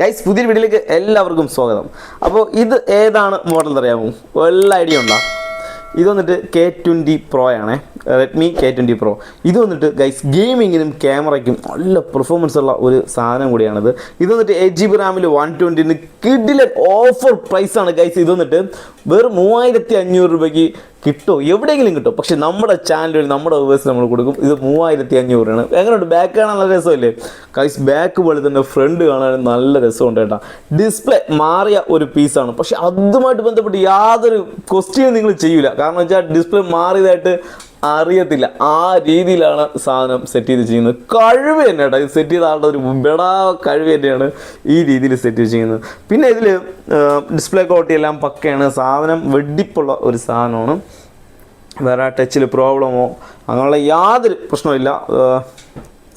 Guys പുതിയ വീഡിയോയിലേക്ക് എല്ലാവർക്കും സ്വാഗതം. അപ്പോൾ ഇത് ഏതാണ് മോഡൽ അറിയാമോ വല്ല ഐഡിയ ഉണ്ടോ? ഇത് വന്നിട്ട് കെ ട്വന്റി പ്രോ ആണ്. റെഡ്മി കെ ട്വന്റി പ്രോ ഇത് വന്നിട്ട് ഗൈസ് ഗെയിമിങ്ങിനും ക്യാമറയ്ക്കും നല്ല പെർഫോമൻസ് ഉള്ള ഒരു സാധനം കൂടിയാണിത്. ഇത് വന്നിട്ട് എയ്റ്റ് ജി ബി റാമിൽ വൺ ട്വന്റിന് കിഡിലെ ഓഫർ പ്രൈസാണ് ഗൈസ് ഇത് വന്നിട്ട് വെറും മൂവായിരത്തി അഞ്ഞൂറ് രൂപയ്ക്ക് കിട്ടുമോ എവിടെയെങ്കിലും കിട്ടും? പക്ഷെ നമ്മുടെ ചാനലിൽ നമ്മുടെ വ്യൂവേഴ്സ് നമ്മൾ കൊടുക്കും ഇത് മൂവായിരത്തി അഞ്ഞൂറാണ് എങ്ങനെയുണ്ട്? ബാക്ക് കാണാൻ നല്ല രസമല്ലേ? കൈസ് ബാക്ക് പോലെ തന്നെ ഫ്രണ്ട് കാണാൻ നല്ല രസമുണ്ട് കേട്ടോ. ഡിസ്പ്ലേ മാറിയ ഒരു പീസാണ് പക്ഷെ അതുമായിട്ട് ബന്ധപ്പെട്ട് യാതൊരു ക്വസ്റ്റ്യൻ നിങ്ങൾ ചെയ്യില്ല കാരണം വെച്ചാൽ ഡിസ്പ്ലേ മാറിയതായിട്ട് അറിയത്തില്ല. ആ രീതിയിലാണ് സാധനം സെറ്റ് ചെയ്ത് ചെയ്യുന്നത്. കഴിവ് തന്നെ ഇത് സെറ്റ് ചെയ്ത ആളുടെ ഒരു ബെടാ കഴിവ് തന്നെയാണ് ഈ രീതിയിൽ സെറ്റ് ചെയ്യുന്നത്. പിന്നെ ഇതിൽ ഡിസ്പ്ലേ ക്വാളിറ്റി എല്ലാം പക്കയാണ്. സാധനം വെടിപ്പുള്ള ഒരു സാധനമാണ്. വേറെ ടച്ചിൽ പ്രോബ്ലമോ അങ്ങനെയുള്ള യാതൊരു പ്രശ്നമില്ല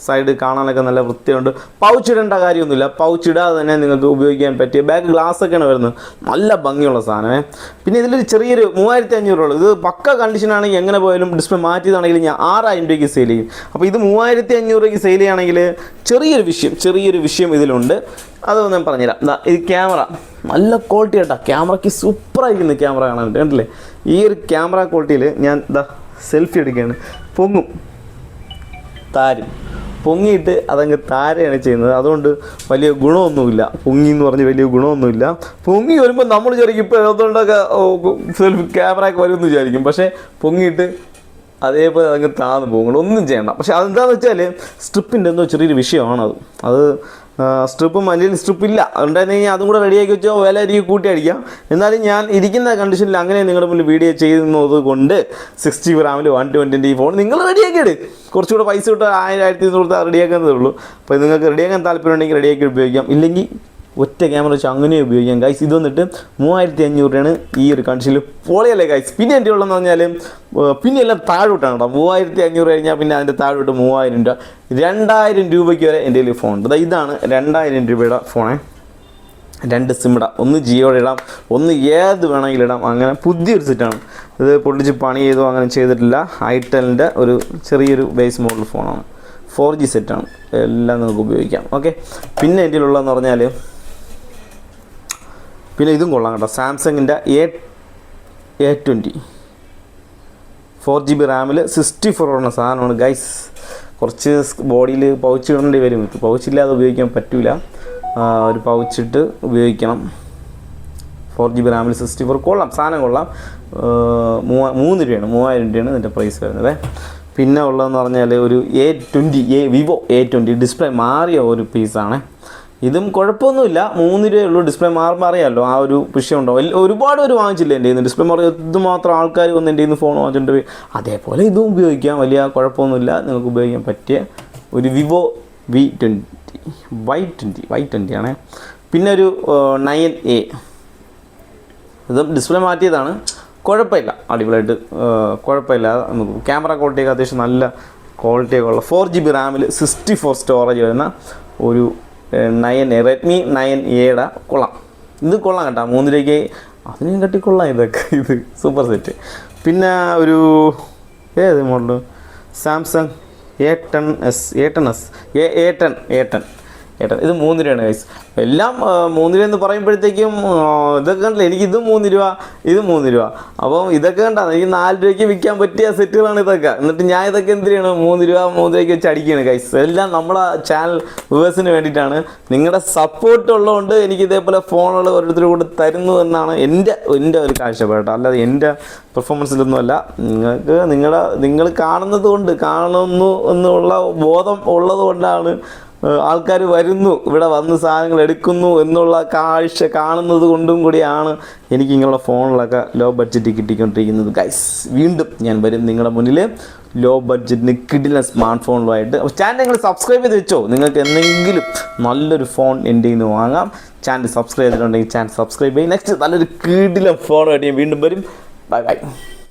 സൈഡ് കാണാനൊക്കെ നല്ല വൃത്തിയുണ്ട്. പൗച്ച് ഇടേണ്ട കാര്യമൊന്നുമില്ല. പൗച്ച് ഇടാതെ തന്നെ നിങ്ങൾക്ക് ഉപയോഗിക്കാൻ പറ്റിയ ബാക്ക് ഗ്ലാസ് ഒക്കെയാണ് വരുന്നത്. നല്ല ഭംഗിയുള്ള സാധനമേ. പിന്നെ ഇതിലൊരു ചെറിയൊരു മൂവായിരത്തി അഞ്ഞൂറ് ഉള്ളൂ ഇത് പക്ക കണ്ടീഷനാണെങ്കിൽ എങ്ങനെ പോയാലും ഡിസ്പ്ലേ മാറ്റിയതാണെങ്കിൽ ഞാൻ ആറായിരം രൂപയ്ക്ക് സെയിൽ ചെയ്യും. അപ്പോൾ ഇത് മൂവായിരത്തി അഞ്ഞൂറ് രൂപയ്ക്ക് സെയിൽ ചെയ്യുകയാണെങ്കിൽ ചെറിയൊരു വിഷയം ചെറിയൊരു വിഷയം ഇതിലുണ്ട്. അതൊന്നും ഞാൻ പറഞ്ഞുതരാം. ഇത് ക്യാമറ നല്ല ക്വാളിറ്റി കേട്ടോ ക്യാമറയ്ക്ക് സൂപ്പറായിരിക്കുന്നു ക്യാമറ കാണാൻ കണ്ടില്ലേ? ഈ ഒരു ക്യാമറ ക്വാളിറ്റിയിൽ ഞാൻ ഇതാ സെൽഫി എടുക്കുകയാണ്. പൊങ്ങും. താരും. പൊങ്ങിയിട്ട് അതങ്ങ് താരയാണ് ചെയ്യുന്നത്. അതുകൊണ്ട് വലിയ ഗുണമൊന്നുമില്ല. പൊങ്ങി എന്ന് പറഞ്ഞ് വലിയ ഗുണമൊന്നുമില്ല. പൊങ്ങി വരുമ്പോൾ നമ്മൾ വിചാരിക്കും ഇപ്പോൾ അതുകൊണ്ടൊക്കെ സെൽഫ് ക്യാമറയൊക്കെ വരുമെന്ന് വിചാരിക്കും. പക്ഷേ പൊങ്ങിയിട്ട് അതേപോലെ അതങ്ങ് താന്ന് പോകും. ഒന്നും ചെയ്യണ്ട. പക്ഷെ അതെന്താണെന്ന് വെച്ചാൽ സ്ട്രിപ്പിന്റെ എന്തോ ചെറിയൊരു വിഷയമാണത്. അത് സ്ട്രിപ്പ് മല്ലിയിൽ സ്ട്രിപ്പ് ഇല്ല. അതുകൊണ്ടായിരുന്നു കഴിഞ്ഞാൽ അതും കൂടെ റെഡിയാക്കി വെച്ചോ വില അരി കൂട്ടി അടിക്കാം എന്നാലും ഞാൻ ഇരിക്കുന്ന കണ്ടീഷനിൽ അങ്ങനെ നിങ്ങളുടെ മുന്നിൽ വീഡിയോ ചെയ്യുന്നത് കൊണ്ട് സിക്സ് ജി ബി റാമിൽ വൺ ട്വന്റി ഫോൺ നിങ്ങൾ റെഡിയാക്കി എടു കുറച്ചുകൂടെ പൈസ കിട്ടുക ആയിരം ആയിരത്തി ഇരുന്നൂറ് റെഡിയാക്കുന്നതേ ഉള്ളൂ. അപ്പോൾ നിങ്ങൾക്ക് റെഡിയാക്കാൻ താല്പര്യം ഉണ്ടെങ്കിൽ റെഡിയാക്കി ഉപയോഗിക്കാം. ഇല്ലെങ്കിൽ ഒറ്റ ക്യാമറ വെച്ച് അങ്ങനെ ഉപയോഗിക്കാം. ഗൈസ് ഇത് വന്നിട്ട് മൂവായിരത്തി അഞ്ഞൂറ് രൂപയാണ് ഈ ഒരു കണ്ടീഷനിൽ പൊളിയല്ലേ ഗൈസ് പിന്നെ എന്റെ ഉള്ളതെന്ന് പറഞ്ഞാൽ പിന്നെ എല്ലാം താഴോട്ടാണ് കേട്ടോ. മൂവായിരത്തി അഞ്ഞൂറ് കഴിഞ്ഞാൽ പിന്നെ അതിന്റെ താഴോട്ട് മൂവായിരം രൂപ. രണ്ടായിരം രൂപയ്ക്ക് വരെ എന്റെ കയ്യിൽ ഫോൺ ഉണ്ട്. ഇതാണ് രണ്ടായിരം രൂപയുടെ ഫോണേ രണ്ട് സിം ഇടാം. ഒന്ന് ജിയോടെ ഇടാം. ഒന്ന് ഏത് വേണമെങ്കിലും ഇടാം. അങ്ങനെ പുതിയൊരു സെറ്റാണ് ഇത് പൊട്ടിച്ച് പണി ചെയ്തോ അങ്ങനെ ചെയ്തിട്ടില്ല. ഐടെലിന്റെ ഒരു ചെറിയൊരു ബേസ് മോഡൽ ഫോണാണ് ഫോർ ജി സെറ്റാണ് എല്ലാം നമുക്ക് ഉപയോഗിക്കാം. ഓക്കെ പിന്നെ എന്റെ ഉള്ളതെന്ന് പറഞ്ഞാൽ പിന്നെ ഇതും കൊള്ളാം കേട്ടോ. സാംസങ്ങിന്റെ A A twenty. Four G B റാമിൽ sixty four ഉള്ള സാധനമാണ്. ഗൈസ് കുറച്ച് ബോഡിയിൽ പൗച്ച് ഇടേണ്ടി വരും. പൗച്ച് ഇല്ലാതെ ഉപയോഗിക്കാൻ പറ്റില്ല ഒരു പൗച്ചിട്ട് ഉപയോഗിക്കണം. ഫോർ ജി ബി റാമിൽ സിക്സ്റ്റി ഫോർ കൊള്ളാം സാധനം കൊള്ളാം. മൂവ മൂന്ന് രൂപയാണ്. മൂവായിരം രൂപയാണ് ഇതിന്റെ പ്രൈസ് വരുന്നത്. പിന്നെ ഉള്ളതെന്ന് പറഞ്ഞാൽ ഒരു A twenty A Vivo A twenty display മാറിയ ഒരു പീസാണ് ഇതും കുഴപ്പമൊന്നുമില്ല. മൂന്ന് രൂപയേ ഉള്ളൂ. ഡിസ്പ്ലേ മാറി മാറിയാലോ ആ ഒരു വിഷയം ഉണ്ടാവും ഒരുപാട് പേര് വാങ്ങിച്ചില്ല എന്റെ ഡിസ്പ്ലേ മാറി ഇതുമാത്രം ആൾക്കാർ വന്ന് എന്റെ ഫോൺ വാങ്ങിച്ചിട്ട് അതേപോലെ ഇതും ഉപയോഗിക്കാം. വലിയ കുഴപ്പമൊന്നുമില്ല. നിങ്ങൾക്ക് ഉപയോഗിക്കാൻ പറ്റിയ ഒരു Vivo V twenty Y twenty Y twenty ആണേ. പിന്നെ ഒരു നയൻ എ ഇതും ഡിസ്പ്ലേ മാറ്റിയതാണ്. കുഴപ്പമില്ല. അടിപൊളിയായിട്ട് കുഴപ്പമില്ല. ക്യാമറ ക്വാളിറ്റിയൊക്കെ അത്യാവശ്യം നല്ല ക്വാളിറ്റിയൊക്കെ ഉള്ള ഫോർ ജി ബി റാമിൽ സിക്സ്റ്റി ഫോർ സ്റ്റോറേജ് വരുന്ന ഒരു നയൻ എ റെഡ്മി നയൻ എയുടെ കൊള്ളാം ഇത് കൊള്ളാം കേട്ടോ. മൂന്ന് രൂപയ്ക്ക് അതിനും കട്ടി കൊള്ളാം ഇതൊക്കെ. ഇത് സൂപ്പർ സെറ്റ് പിന്നെ ഒരു ഏത് model Samsung A ten S A ten S A A ten A ten ഏട്ടാ ഇത് മൂന്ന് രൂപയാണ് ഗൈസ് എല്ലാം മൂന്ന് രൂപ എന്ന് പറയുമ്പോഴത്തേക്കും ഇതൊക്കെ കണ്ടില്ല എനിക്ക് ഇത് മൂന്ന് രൂപ ഇത് മൂന്ന് രൂപ അപ്പം ഇതൊക്കെ കണ്ടാ എനിക്ക് നാല് രൂപയ്ക്ക് വിൽക്കാൻ പറ്റിയ സെറ്റുകളാണ് ഇതൊക്കെ. എന്നിട്ട് ഞാൻ ഇതൊക്കെ എന്ത് ചെയ്യണം മൂന്ന് രൂപ മൂന്ന് രൂപയ്ക്ക് വെച്ച് അടിക്കുകയാണ് ഗൈസ് എല്ലാം നമ്മുടെ ചാനൽ വ്യൂവേഴ്സിന് വേണ്ടിയിട്ടാണ്. നിങ്ങളുടെ സപ്പോർട്ട് ഉള്ളതുകൊണ്ട് എനിക്ക് ഇതേപോലെ ഫോണുകൾ ഓരോരുത്തർ കൂടെ തരുന്നു എന്നാണ് എന്റെ എന്റെ ഒരു കാഴ്ചപ്പാട് അല്ലാതെ എന്റെ പെർഫോമൻസിലൊന്നുമല്ല നിങ്ങൾക്ക് നിങ്ങളുടെ നിങ്ങൾ കാണുന്നത് കൊണ്ട് കാണുന്നു എന്നുള്ള ബോധം ഉള്ളത് കൊണ്ടാണ് ആൾക്കാർ വരുന്നു ഇവിടെ വന്ന് സാധനങ്ങൾ എടുക്കുന്നു എന്നുള്ള കാഴ്ച കാണുന്നത് കൊണ്ടും കൂടിയാണ് എനിക്ക് ഇങ്ങനെയുള്ള ഫോണിലൊക്കെ ലോ ബഡ്ജറ്റ് കിട്ടിക്കൊണ്ടിരിക്കുന്നത്. ഗൈസ് വീണ്ടും ഞാൻ വരും നിങ്ങളുടെ മുന്നിൽ. ലോ ബഡ്ജറ്റിന് കിടില സ്മാർട്ട് ഫോണുമായിട്ട് അപ്പോൾ ചാനൽ നിങ്ങൾ സബ്സ്ക്രൈബ് ചെയ്ത് വെച്ചോ. നിങ്ങൾക്ക് എന്തെങ്കിലും നല്ലൊരു ഫോൺ എന്റെ നിന്ന് വാങ്ങാം. ചാനൽ സബ്സ്ക്രൈബ് ചെയ്തിട്ടുണ്ടെങ്കിൽ ചാനൽ സബ്സ്ക്രൈബ് ചെയ്യും. നെക്സ്റ്റ് നല്ലൊരു കിടിലം ഫോണുമായിട്ട് ഞാൻ വീണ്ടും വരും. Bye bye